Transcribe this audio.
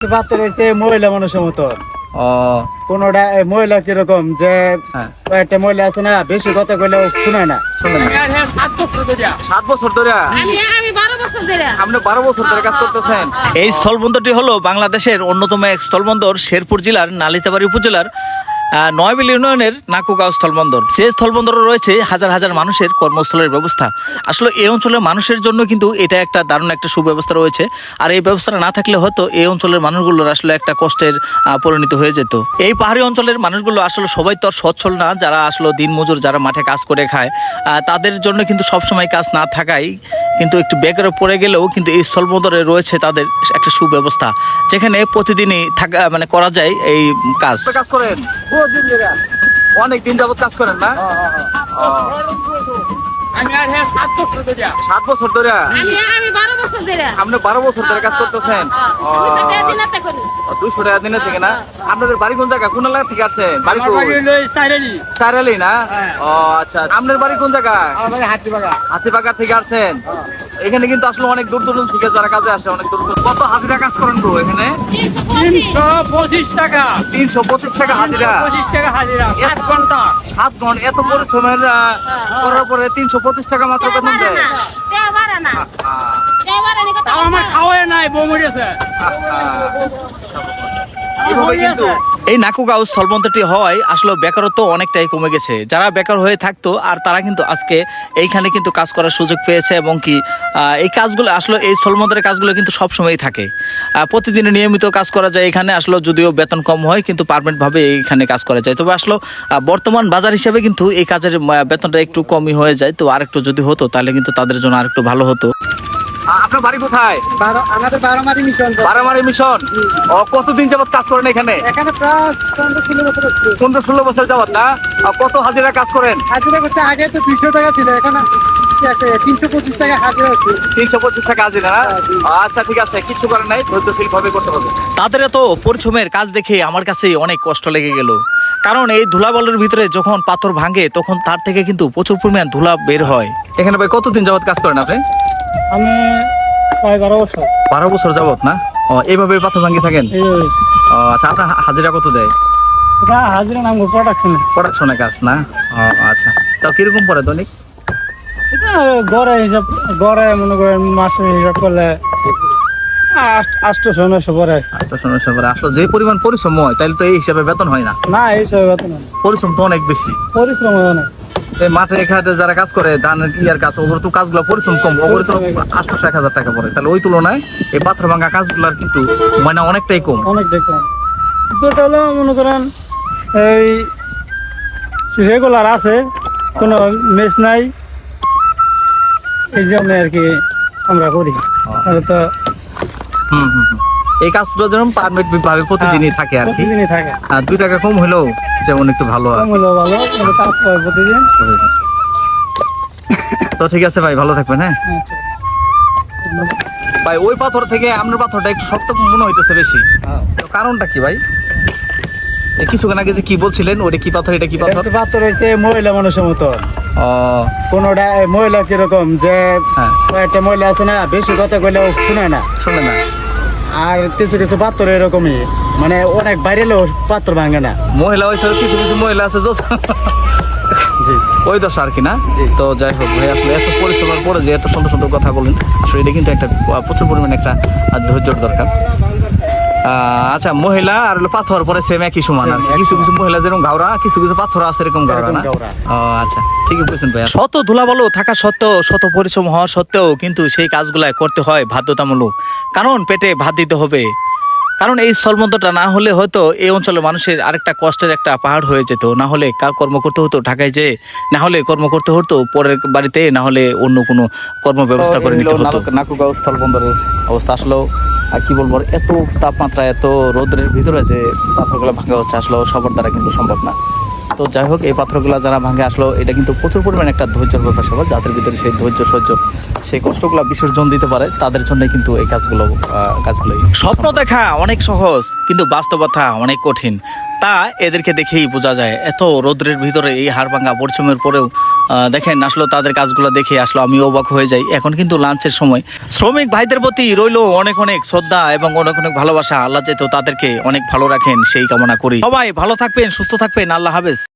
পাত্র হয়েছে মহিলা মানুষের মতো। ও। কোনটা এই মহিলা কীরকম যে হ্যাঁ। একটা মহিলা আছে না বেশি কথা কইলে শুনে না। সাত বছর ধরে। আমি আমি বারো বছর ধরে। আপনি বারো বছর ধরে কাজ করতেছেন? এই স্থলবন্দরটি হলো বাংলাদেশের অন্যতম এক স্থলবন্দর শেরপুর জেলার নালিতাবাড়ি উপজেলার নয়বিল ইউনিয়নের নাকুগাঁও স্থলবন্দর। যে স্থলবন্দরে রয়েছে হাজার হাজার মানুষের কর্মস্থলের ব্যবস্থা। আসলে এই অঞ্চলের মানুষের জন্য কিন্তু এটা একটা দারুণ একটা সুব্যবস্থা রয়েছে। আর এই ব্যবস্থাটা না থাকলে হয়তো এই অঞ্চলের মানুষগুলোর আসলে একটা কষ্টের পরিণত হয়ে যেত। এই পাহাড়ি অঞ্চলের মানুষগুলো আসলে সবাই তো আর সচ্ছল না। যারা আসলে দিনমজুর, যারা মাঠে কাজ করে খায় তাদের জন্য কিন্তু সবসময় কাজ না থাকাই কিন্তু একটু বেকারে পড়ে গেলেও কিন্তু এই স্থলবন্দরে রয়েছে তাদের একটা সুব্যবস্থা যেখানে প্রতিদিনই থাকা মানে করা যায় এই কাজ। কাজ করেন। অনেক দিন যাবত কাজ করেন না? আমি আর হ্যাঁ সাত বছর ধরে। সাত বছর ধরে? আমি আমি বারো বছর ধরে। আপনি বারো বছর ধরে কাজ করতেছেন? আমি সাথে দিনাতে করি। দুইশো টাকা দিনের থেকে না? আপনাদের বাড়ি কোন জায়গা? কোন এলাকা থেকে আছে বাড়ি আমার বাড়ি হলো এই সাইরেলি চারালি না? হ্যাঁ। ও আচ্ছা। আপনার বাড়ি কোন জায়গা? আমার হাতিবাগা থেকে আসছেন? এখানে কিন্তু আসলে অনেক দূর দূর থেকে যারা কাজে আসে অনেক দূর দূর কত হাজিরা কাজ করেন গো এখানে? তিনশো পঁচিশ টাকা। তিনশো পঁচিশ টাকা হাজিরা। পঁচিশ টাকা হাজিরা। সাত ঘণ্টা। সাত ঘণ্টা এত পরিশ্রমের করার পরে তিনশো পঁচিশ টাকা মাত্র বেতন দেয়। আমার খাওয়ায় নাই বউ মরেছে কিন্তু এই নাকুগাঁও স্থলবন্দরটি হওয়ায় আসলে বেকারত্ব অনেকটাই কমে গেছে। যারা বেকার হয়ে থাকতো, আর তারা কিন্তু আজকে এইখানে কিন্তু কাজ করার সুযোগ পেয়েছে এবং কি এই কাজগুলো আসলে এই স্থলবন্দরের কাজগুলো কিন্তু সবসময়ই থাকে। প্রতিদিন নিয়মিত কাজ করা যায় এখানে আসলে যদিও বেতন কম হয়, কিন্তু পারমানেন্টভাবে এইখানে কাজ করা যায়। তবে আসলে বর্তমান বাজার হিসাবে কিন্তু এই কাজের বেতনটা একটু কমই হয়ে যায়। তো আরেকটু যদি হতো, তাহলে কিন্তু তাদের জন্য আরেকটু ভালো হতো। আপনার বাড়ি কোথায়? আমাদের বারো মাটি মিশন। বারামারি মিশন। ও কতদিন যাবত কাজ করেন এখানে? এখানে প্রায় পনেরো ষোলো বছর যাবত না? কত হাজিরা কাজ করেন? হাজিরা করতে আগে তো দুইশো টাকা ছিল এখানে তিনশো পঁচিশ টাকা হাজিরা হচ্ছে। তিনশো পঁচিশ টাকা হাজিরা আচ্ছা ঠিক আছে কিছু করার নাই ধৈর্যশীল ভাবে করতে হবে। তাদের এত পরিশ্রমের কাজ দেখে আমার কাছে অনেক কষ্ট লেগে গেল। কারণ এই ধুলাবলের ভিতরে যখন পাথর ভাঙে তখন তার থেকে কিন্তু প্রচুর পরিমাণ ধুলা বের হয়। এখানে ভাই কতদিন যাবত কাজ করেন আপনি? আমি প্রায় বারো বছর। বারো বছর যাবত না? ও এইভাবে পাথর ভাঙি থাকেন? ও আচ্ছা আপনার হাজিরা কত দেয়? এটা হাজিরা নাম প্রোডাকশন প্রোডাকশনের কাজ না? ও আচ্ছা। কীরকম পড়ে দৈনিক? গড়ে হিসাব গড়ে মনে করেন মাসে হিসাব করলে আটশো নয়শো পরে সমস্যা করে আসলে যে পরিমাণ পরিশ্রম হয় তাহলে তো এই হিসাবে বেতন হয় না। না এই বেতন। পরিশ্রম তো অনেক বেশি। পরিশ্রম অনেক। এই মাঠে ঘাটে যারা কাজ করে ধানের ইয়ার কাজ ওগুলো তো কাজগুলো পরিশ্রম কম ওগুলো তো আটশোশো এক হাজার টাকা পড়ে। তাহলে ওই তুলনায় এই পাথর ভাঙা কাজগুলোর কিন্তু মানে অনেকটাই কম। অনেক দেখলাম দুটো হলো মনে করেন এই রেগুলার আছে কোনো মেস নাই। এই জন্য আর কি আমরা করি। তো হুম হুম হুম। এই কাজটা যেমন পারমিট ভাবে প্রতিদিনই থাকে আর কি। প্রতিদিনই থাকে। আর দুই টাকা কম হলেও যেমন একটু ভালো আর কম হলেও ভালো কাজ করে প্রতিদিন। তো ঠিক আছে ভাই ভালো থাকবেন হ্যাঁ? আচ্ছা। ভাই ওই পাথর থেকে আপনার পাথরটা একটু শক্ত মনে হইতেছে বেশি। তো কারণটা কি ভাই? কিছুক্ষণ আগে যে কি বলছিলেন ওটা কি পাথর এটা কি পাথর? পাত্র হয়েছে মহিলা মানুষের মতো। কোনটা মহিলা কীরকম যে হ্যাঁ। একটা মহিলা আছে না বেশি কথা কইলেও শুনে না। শুনে না। আর কিছু কিছু পাত্র এরকমই। মানে অনেক বাইরে এলেও পাত্র ভাঙে না। মহিলা হয়েছে কিছু কিছু মহিলা আছে যত জি। ওই দশা আর কি না। তো যাই হোক ভাই আসলে এত পরিশ্রমের পরে যে এত সুন্দর সুন্দর কথা বলেন আসলে এটা কিন্তু একটা প্রচুর পরিমাণে একটা ধৈর্যর দরকার। আচ্ছা মহিলা আর হলো পাথর পরে সেম একই সমান আর কিছু কিছু মহিলা যেরকম ঘাওড়া কিছু কিছু পাথর আছে এরকম এরকম না? ও, আচ্ছা ঠিকই বলছেন ভাই শত ধুলাবালু থাকা সত্ত্বেও শত পরিশ্রম হওয়া সত্ত্বেও কিন্তু সেই কাজগুলা করতে হয় বাধ্যতামূলক। কারণ পেটে ভাত দিতে হবে। কারণ এই স্থলবন্দরটা না হলে হয়তো এই অঞ্চলের মানুষের আরেকটা কষ্টের একটা পাহাড় হয়ে যেত। না হলে কা কর্ম করতে হতো ঢাকায় যে না হলে কর্ম করতে হতো পরের বাড়িতে না হলে অন্য কোনো কর্ম ব্যবস্থা করে নিতে হতো। নাকুগাঁও স্থলবন্দরের অবস্থা। আসলেও আর কি বলব এত তাপমাত্রা, এত রোদ্রের ভিতরে যে পাথরগুলো ভাঙা হচ্ছে আসলে সবার দ্বারা কিন্তু সম্ভব না। তো যাই হোক, এই পাথরগুলো যারা ভাঙে আসলো এটা কিন্তু প্রচুর পরিমাণে একটা ধৈর্যের ব্যাপার, সবার যাদের ভিতরে সেই ধৈর্য, সহ্য, সেই কষ্টগুলো বিসর্জন দিতে পারে, তাদের জন্য কিন্তু এই কাজগুলো কাজগুলো স্বপ্ন দেখা অনেক সহজ, কিন্তু বাস্তবতা অনেক কঠিন। তা এদেরকে দেখেই বোঝা যায়। এত রৌদ্রের ভিতরে এই হাড় ভাঙা পরিশ্রমের পরেও দেখেন, আসলে তাদের কাজগুলো দেখে, আসলে, আমি অবাক হয়ে যাই। এখন কিন্তু লাঞ্চের সময়। শ্রমিক ভাইদের প্রতি রইল অনেক অনেক শ্রদ্ধা এবং অনেক অনেক ভালোবাসা। আল্লাহ যেহেতু তাদেরকে অনেক ভালো রাখেন, সেই কামনা করি। সবাই ভালো থাকবেন, সুস্থ থাকবেন। আল্লাহ হাফেজ।